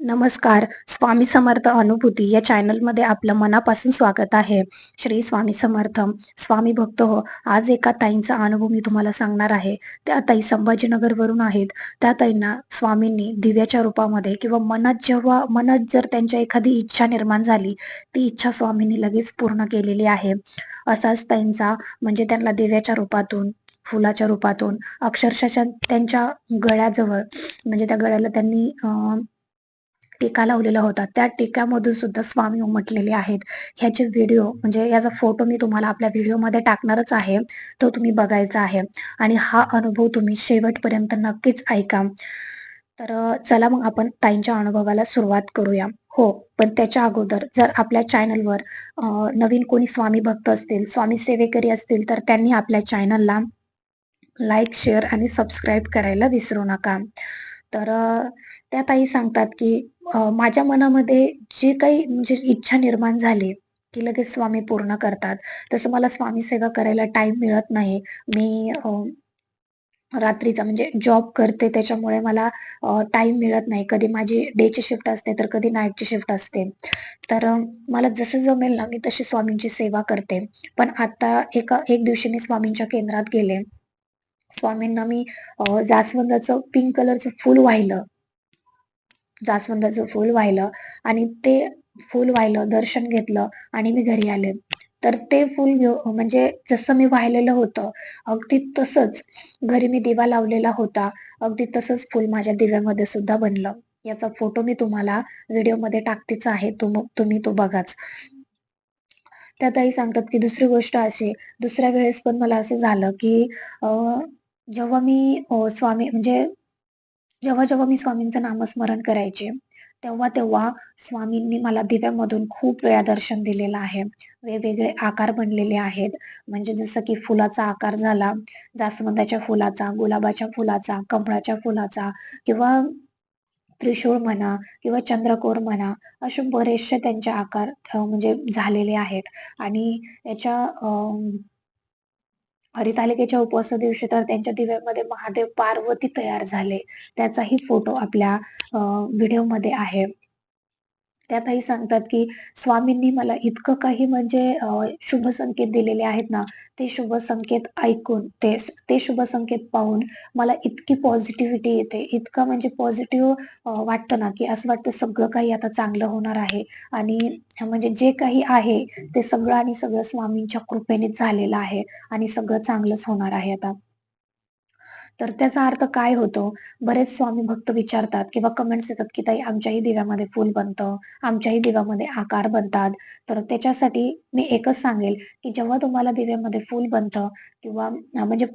नमस्कार. स्वामी समर्थ अनुभूती या चॅनलमध्ये आपलं मनापासून स्वागत आहे. श्री स्वामी समर्थ स्वामी भक्त हो आज एका ताईंचा अनुभव मी तुम्हाला सांगणार आहे. त्या ताई संभाजीनगरवरून आहेत. त्या ताईंना स्वामींनी दिव्याच्या रूपामध्ये किंवा मनात जेव्हा मनात जर त्यांच्या एखादी इच्छा निर्माण झाली ती इच्छा स्वामींनी लगेच पूर्ण केलेली आहे. असाच ताईंचा म्हणजे त्यांना दिव्याच्या रूपातून फुलाच्या रूपातून अक्षरशः त्यांच्या गळ्याजवळ म्हणजे त्या गळ्याला त्यांनी टीका लावलेला होता त्या टीकामधून सुद्धा स्वामी उमटलेले आहेत. ह्याचे व्हिडिओ म्हणजे याचा फोटो मी तुम्हाला आपल्या व्हिडिओमध्ये टाकणारच आहे. तो तुम्ही बघायचा आहे. आणि हा अनुभव तुम्ही शेवटपर्यंत नक्कीच ऐका. तर चला मग आपण ताईंच्या अनुभवाला सुरुवात करूया. हो पण त्याच्या अगोदर जर आपल्या चॅनलवर नवीन कोणी स्वामी भक्त असतील स्वामी सेवेकरी असतील तर त्यांनी आपल्या चॅनलला लाईक शेअर आणि सबस्क्राईब करायला विसरू नका. तर त्या ताई सांगतात की माझ्या मनामध्ये जे काही म्हणजे इच्छा निर्माण झाली की लगेच स्वामी पूर्ण करतात. तसं मला स्वामी सेवा करायला टाइम मिळत नाही. मी रात्रीचा म्हणजे जॉब करते त्याच्यामुळे मला टाइम मिळत नाही. कधी माझी डेची शिफ्ट असते तर कधी नाईटची शिफ्ट असते. तर मला जसं जमेल ना मी तशी स्वामींची सेवा करते. पण आता एका एक दिवशी मी स्वामींच्या केंद्रात गेले. स्वामींना मी जास्वंदाचं पिंक कलरचं फुल वाहिलं. जास्वंदाचं फुल वाहिलं आणि ते फुल वाहिलं दर्शन घेतलं आणि मी घरी आले. तर ते फुल घेऊ म्हणजे जसं मी वाहिलेलं होतं अगदी तसंच घरी मी दिवा लावलेला होता अगदी तसंच फुल माझ्या दिव्यामध्ये सुद्धा बनलं. याचा फोटो मी तुम्हाला व्हिडिओमध्ये टाकतेच आहे तुम्ही तो बघाच. त्यातही सांगतात की दुसरी गोष्ट अशी दुसऱ्या वेळेस पण मला असं झालं की जेव्हा मी स्वामी म्हणजे जेव्हा जेव्हा मी स्वामींचं नामस्मरण करायचे तेव्हा तेव्हा स्वामींनी मला दिव्यामधून खूप वेळा दर्शन दिलेलं आहे. वेगवेगळे आकार बनलेले आहेत. म्हणजे जसं की फुलाचा आकार झाला जास्वंदाच्या फुलाचा गुलाबाच्या फुलाचा कमळाच्या फुलाचा किंवा त्रिशूळ म्हणा किंवा चंद्रकोर म्हणा असे बरेचसे त्यांचे आकार म्हणजे झालेले आहेत. आणि याच्या हरितालिकेच्या उपवास दिवशी तर त्यांच्या दिव्यामध्ये महादेव पार्वती तयार झाले. त्याचाही फोटो आपल्या व्हिडिओमध्ये आहे. त्यातही सांगतात की स्वामींनी मला इतकं काही म्हणजे शुभ संकेत दिलेले आहेत ना ते शुभ संकेत ऐकून ते ते शुभ संकेत पाहून मला इतकी पॉझिटिव्हिटी येते. इतकं म्हणजे पॉझिटिव्ह वाटतं ना की असं वाटतं सगळं काही आता चांगलं होणार आहे. आणि म्हणजे जे काही आहे ते सगळं आणि सगळं स्वामींच्या कृपेनेच झालेलं आहे आणि सगळं चांगलंच होणार आहे आता. तर त्याचा अर्थ काय होतो? बरेच स्वामी भक्त विचारतात किंवा कमेंट्स येतात की ताई आमच्याही दिव्यामध्ये फुल बनतं आमच्याही दिव्यामध्ये आकार बनतात. तर त्याच्यासाठी मी एकच सांगेल की जेव्हा तुम्हाला दिव्यामध्ये फुल बनतं किंवा म्हणजे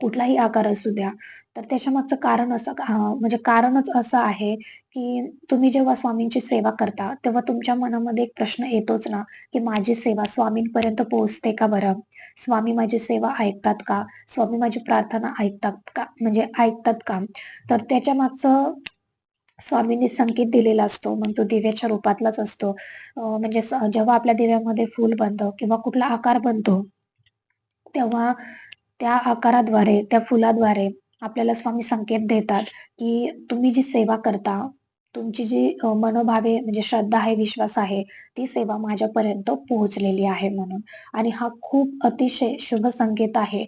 कुठलाही आकार असू द्या तर त्याच्या मागचं कारण असं म्हणजे कारणच असं आहे की तुम्ही जेव्हा स्वामींची सेवा करता तेव्हा तुमच्या मनामध्ये एक प्रश्न येतोच ना की माझी सेवा स्वामींपर्यंत पोहोचते का बरं? स्वामी माझी सेवा ऐकतात का? स्वामी माझी प्रार्थना ऐकतात का? म्हणजे ऐकतात का? तर त्याच्या मागचं स्वामींनी संकेत दिलेला असतो मग तो दिव्याच्या रूपातलाच असतो. म्हणजे जेव्हा आपल्या दिव्यामध्ये फूल बनतं किंवा कुठला आकार बनतो तेव्हा त्या आकाराद्वारे त्या फुलाद्वारे आपल्याला स्वामी संकेत देतात की तुम्ही जी सेवा करता तुमची जी मनोभावे म्हणजे श्रद्धा आहे विश्वास आहे ती सेवा माझ्यापर्यंत पोहोचलेली आहे म्हणून. आणि हा खूप अतिशय शुभ संकेत आहे.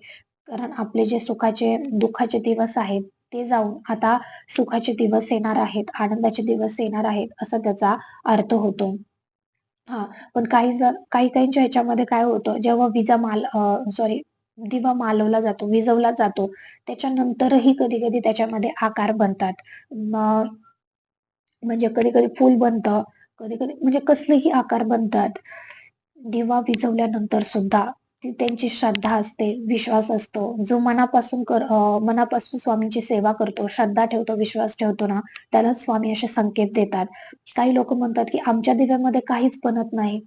कारण आपले जे सुखाचे दुःखाचे दिवस आहेत ते जाऊन आता सुखाचे दिवस येणार आहेत आनंदाचे दिवस येणार आहेत असा त्याचा अर्थ होतो. हा पण काही जर काही काहींच्या ह्याच्यामध्ये काय होतं जेव्हा विजा माल सॉरी दिवा मालवला जातो विजवला जातो. त्याच्यानंतरही कधी कधी त्याच्यामध्ये आकार बनतात. म्हणजे कधी कधी फुल बनतं कधी कधी म्हणजे कसलेही आकार बनतात. दिवा विजवल्यानंतर सुद्धा त्यांची श्रद्धा असते विश्वास असतो. जो मनापासून कर मनापासून स्वामींची सेवा करतो श्रद्धा ठेवतो विश्वास ठेवतो ना त्याला स्वामी असे संकेत देतात. काही लोक म्हणतात की आमच्या दिव्यामध्ये काहीच बनत नाही.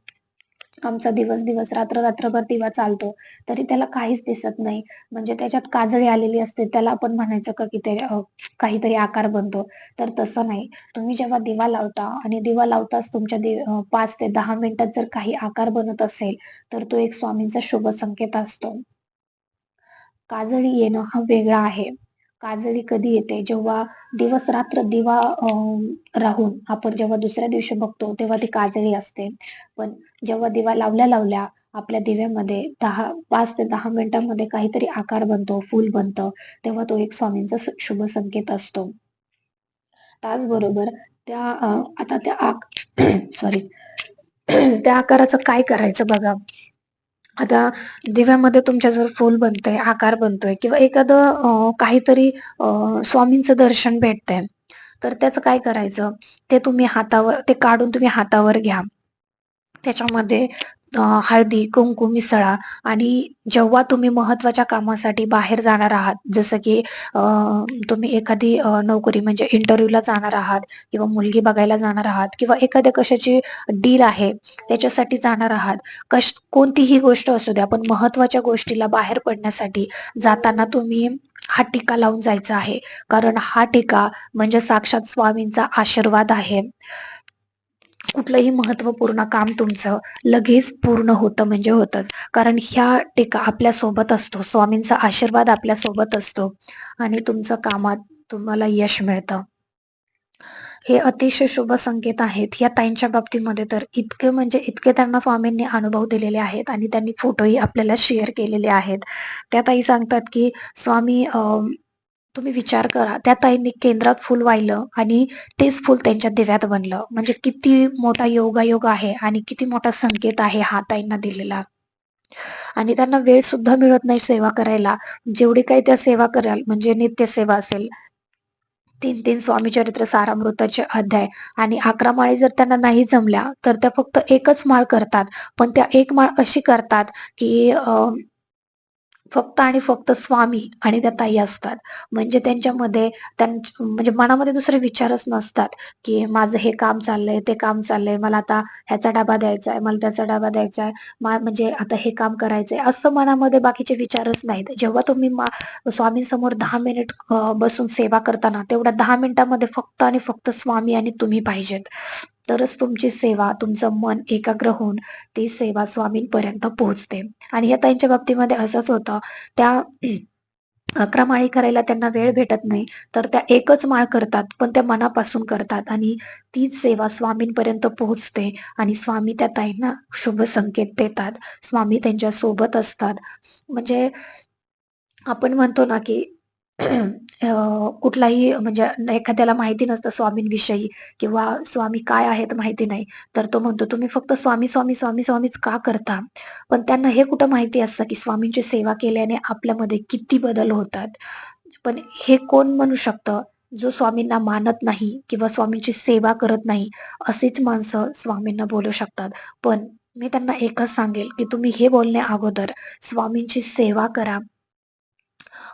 आमचा दिवस दिवस रात्र रात्रभर दिवा चालतो. तरी त्याला काहीच दिसत नाही. म्हणजे त्याच्यात काजळी आलेली असते. त्याला आपण म्हणायचं का की ते काहीतरी आकार बनतो. तर तसं नाही. तुम्ही जेव्हा दिवा लावता आणि दिवा लावताच तुमच्या पाच ते दहा मिनिटात जर काही आकार बनत असेल तर तो एक स्वामींचा शुभ संकेत असतो. काजळी येणं हा वेगळा आहे. काजळी कधी येते? जेव्हा दिवस रात्र दिवा अं, राहून आपण जेव्हा दुसऱ्या दिवशी बघतो तेव्हा ती काजळी असते. पण जेव्हा दिवा लावल्या लावल्या आपल्या दिव्यामध्ये दहा पाच ते दहा मिनिटांमध्ये काहीतरी आकार बनतो फूल बनतं तेव्हा तो एक स्वामींचा शुभ संकेत असतो. त्याचबरोबर त्या आता त्या आक सॉरी त्या आकाराचं काय करायचं बघा? आता दिव्यामध्ये तुमच्या जर फूल बनतंय आकार बनतोय किंवा एखादं काहीतरी स्वामींचं दर्शन भेटतंय तर त्याचं काय करायचं? ते तुम्ही हातावर ते काढून तुम्ही हातावर घ्या. त्याच्यामध्ये हळदी कुंकू मिसळा आणि जेव्हा तुम्ही महत्त्वाच्या कामासाठी बाहेर जाणार आहात जसं की तुम्ही एखादी नोकरी म्हणजे इंटरव्ह्यूला जाणार आहात किंवा मुलगी बघायला जाणार आहात किंवा एखाद्या कशाची डील आहे त्याच्यासाठी जाणार आहात कश कोणतीही गोष्ट असू द्या पण महत्त्वाच्या गोष्टीला बाहेर पडण्यासाठी जाताना तुम्ही हा टीका लावून जायचा आहे. कारण हा टीका म्हणजे साक्षात स्वामींचा आशीर्वाद आहे. कुठलंही महत्त्वपूर्ण काम तुमचं लगेच पूर्ण होतं म्हणजे होतच. कारण ह्या टीका आपल्यासोबत असतो. स्वामींचा आशीर्वाद आपल्यासोबत असतो. आणि तुमचं कामात तुम्हाला यश मिळतं. हे अतिशय शुभ संकेत आहेत. या ताईंच्या बाबतीमध्ये तर इतके म्हणजे इतके त्यांना स्वामींनी अनुभव दिलेले आहेत आणि त्यांनी फोटोही आपल्याला शेअर केलेले आहेत. त्या ताई सांगतात की स्वामी अं, तुम्ही विचार करा त्या ताईंनी केंद्रात फुल वाहिलं आणि तेच फुल त्यांच्या दिव्यात बनलं. म्हणजे किती मोठा योगायोग आहे आणि किती मोठा संकेत आहे हा ताईंना दिलेला. आणि त्यांना वेळ सुद्धा मिळत नाही सेवा करायला. जेवढी काही त्या सेवा कराल म्हणजे नित्य सेवा असेल. तीन तीन स्वामी चरित्र सारामृताचे अध्याय आणि अकरा माळी जर त्यांना नाही जमल्या तर त्या फक्त एकच माळ करतात. पण त्या एक माळ अशी करतात की अं, फक्त आणि फक्त स्वामी आणि त्या ताई असतात. म्हणजे त्यांच्यामध्ये त्यांच्या म्हणजे मनामध्ये दुसरे विचारच नसतात की माझं हे काम चाललंय ते काम चाललंय मला आता ह्याचा डाबा द्यायचा आहे मला त्याचा डाबा द्यायचा आहे मा म्हणजे आता हे काम करायचंय असं मनामध्ये बाकीचे विचारच नाहीत. जेव्हा तुम्ही स्वामींसमोर दहा मिनिट बसून सेवा करताना तेवढ्या दहा मिनिटामध्ये फक्त आणि फक्त स्वामी आणि तुम्ही पाहिजेत. तरच तुमची सेवा तुमचं मन एकाग्र होऊन ती सेवा स्वामींपर्यंत पोहोचते. आणि या ताईंच्या बाबतीमध्ये असंच होतं. त्या अकरा माळी करायला त्यांना वेळ भेटत नाही. तर त्या एकच माळ करतात पण त्या मनापासून करतात. आणि तीच सेवा स्वामींपर्यंत पोहोचते. आणि स्वामी त्या ताईंना शुभ संकेत देतात. स्वामी त्यांच्यासोबत असतात. म्हणजे आपण म्हणतो ना की कुठलाही म्हणजे एखाद्याला माहिती नसतं स्वामींविषयी किंवा स्वामी काय आहेत माहिती नाही. तर तो म्हणतो तुम्ही फक्त स्वामी स्वामी स्वामी स्वामीच का करता? पण त्यांना हे कुठं माहिती असतं की स्वामींची सेवा केल्याने आपल्यामध्ये किती बदल होतात? पण हे कोण म्हणू शकतं? जो स्वामींना मानत नाही किंवा स्वामींची सेवा करत नाही अशीच माणसं स्वामींना बोलू शकतात. पण मी त्यांना एकच सांगेल की तुम्ही हे बोलण्या अगोदर स्वामींची सेवा करा.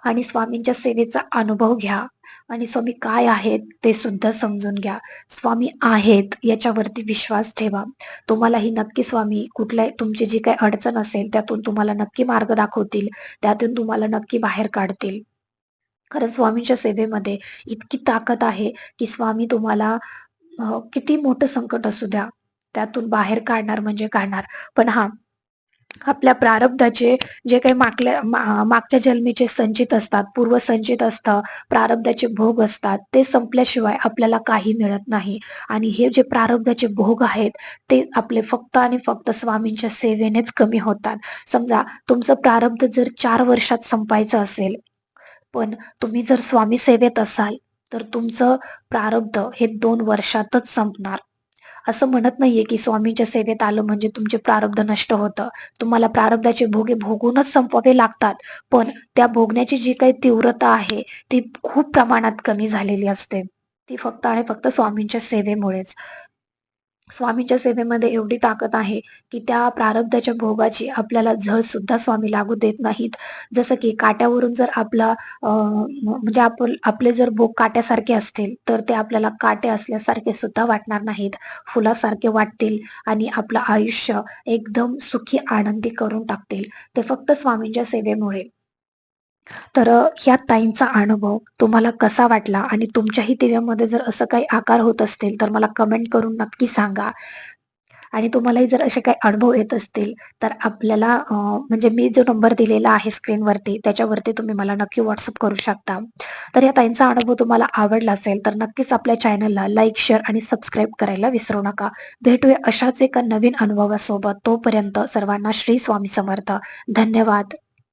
आणि स्वामींच्या सेवेचा अनुभव घ्या. आणि स्वामी काय आहेत ते सुद्धा समजून घ्या. स्वामी आहेत याच्यावरती विश्वास ठेवा. तुम्हालाही नक्की स्वामी कुठल्या तुमची जी काही अडचण असेल त्यातून तुम्हाला नक्की मार्ग दाखवतील. त्यातून तुम्हाला नक्की बाहेर काढतील. खरं स्वामींच्या सेवेमध्ये इतकी ताकद आहे की स्वामी तुम्हाला किती मोठं संकट असू द्या. त्यातून बाहेर काढणार म्हणजे काढणार. पण हा आपल्या प्रारब्धाचे जे काही मागल्या मागच्या जन्मीचे संचित असतात पूर्व संचित असतं प्रारब्धाचे भोग असतात ते संपल्याशिवाय आपल्याला काही मिळत नाही. आणि हे जे प्रारब्धाचे भोग आहेत ते आपले फक्त आणि फक्त स्वामींच्या सेवेनेच कमी होतात. समजा तुमचं प्रारब्ध जर चार वर्षात संपायचं असेल पण तुम्ही जर स्वामी सेवेत असाल तर तुमचं प्रारब्ध हे दोन वर्षातच संपणार. असं म्हणत नाहीये की स्वामींच्या सेवेत आलं म्हणजे तुमचे प्रारब्ध नष्ट होतं. तुम्हाला प्रारब्धाचे भोगे भोगूनच संपवावे लागतात. पण त्या भोगण्याची जी काही तीव्रता आहे ती खूप प्रमाणात कमी झालेली असते. ती फक्त आणि फक्त स्वामींच्या सेवेमुळेच. स्वामींच्या सेवेमध्ये एवढी ताकद आहे की त्या प्रारब्धाच्या भोगाची आपल्याला झळ सुद्धा स्वामी लागू देत नाहीत. जसं की काट्यावरून जर आपला म्हणजे आपण आपले जर भोग काट्यासारखे असतील तर ते आपल्याला काटे असल्यासारखे सुद्धा वाटणार नाहीत. फुलासारखे वाटतील आणि आपलं आयुष्य एकदम सुखी आनंदी करून टाकतील. ते फक्त स्वामींच्या सेवेमुळे. तर ह्या ताईंचा अनुभव तुम्हाला कसा वाटला आणि तुमच्याही दिव्यामध्ये जर असं काही आकार होत असतील तर मला कमेंट करून नक्की सांगा आणि तुम्हालाही जर असे काही अनुभव येत असतील तर आपल्याला म्हणजे मी जो नंबर दिलेला आहे स्क्रीनवरती त्याच्यावरती तुम्ही मला नक्की व्हॉट्सअप करू शकता. तर या ताईंचा अनुभव तुम्हाला आवडला असेल तर नक्कीच आपल्या चॅनलला लाईक, शेअर आणि सबस्क्राईब करायला विसरू नका. भेटूया अशाच एका नवीन अनुभवासोबत. तोपर्यंत सर्वांना श्री स्वामी समर्थ. धन्यवाद.